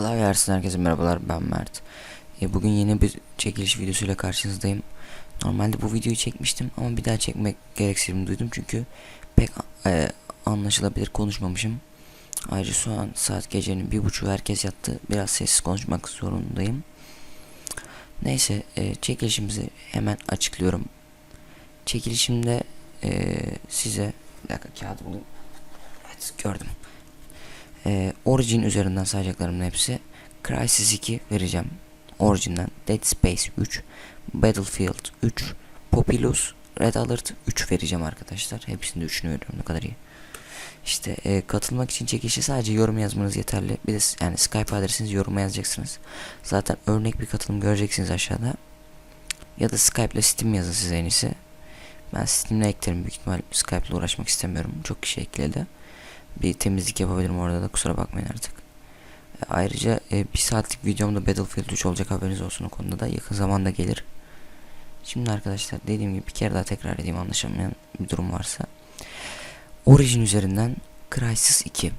Klavye Ersin herkese merhabalar ben Mert. E, bugün yeni bir çekiliş videosuyla karşınızdayım. Normalde bu videoyu çekmiştim ama bir daha çekmek gereksinimi duydum çünkü pek e, anlaşılabilir konuşmamışım. Ayrıca şu an saat gecenin bir buçuğu herkes yattı. Biraz sessiz konuşmak zorundayım. Neyse e, çekilişimizi hemen açıklıyorum. Çekilişimde e, size bir dakika kağıdı bulayım. Evet gördüm. Ee, Origin üzerinden sayacaklarımın hepsi Crysis 2 vereceğim. Origin'den Dead Space 3, Battlefield 3, Populous, Red Alert 3 vereceğim arkadaşlar. Hepsinde 3'ünü veriyorum ne kadar iyi. İşte e, katılmak için çekişi sadece yorum yazmanız yeterli. Bir de yani Skype adresinizi yoruma yazacaksınız. Zaten örnek bir katılım göreceksiniz aşağıda. Ya da Skype ile Steam yazın size en iyisi. Ben Steam'le eklerim büyük ihtimal Skype ile uğraşmak istemiyorum. Çok kişi ekledi bir temizlik yapabilirim orada da kusura bakmayın artık. E, ayrıca e, bir saatlik videomda Battlefield 3 olacak haberiniz olsun o konuda da yakın zamanda gelir. Şimdi arkadaşlar dediğim gibi bir kere daha tekrar edeyim anlaşılmayan bir durum varsa. Origin üzerinden Crysis 2,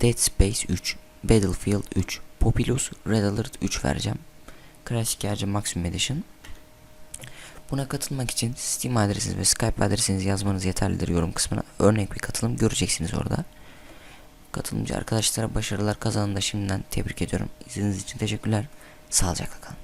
Dead Space 3, Battlefield 3, Populous, Red Alert 3 vereceğim. Crysis 2 ayrıca Maximum Edition. Buna katılmak için Steam adresiniz ve Skype adresinizi yazmanız yeterlidir yorum kısmına. Örnek bir katılım göreceksiniz orada. Katılımcı arkadaşlara başarılar kazanın da şimdiden tebrik ediyorum. İzlediğiniz için teşekkürler. Sağlıcakla kalın.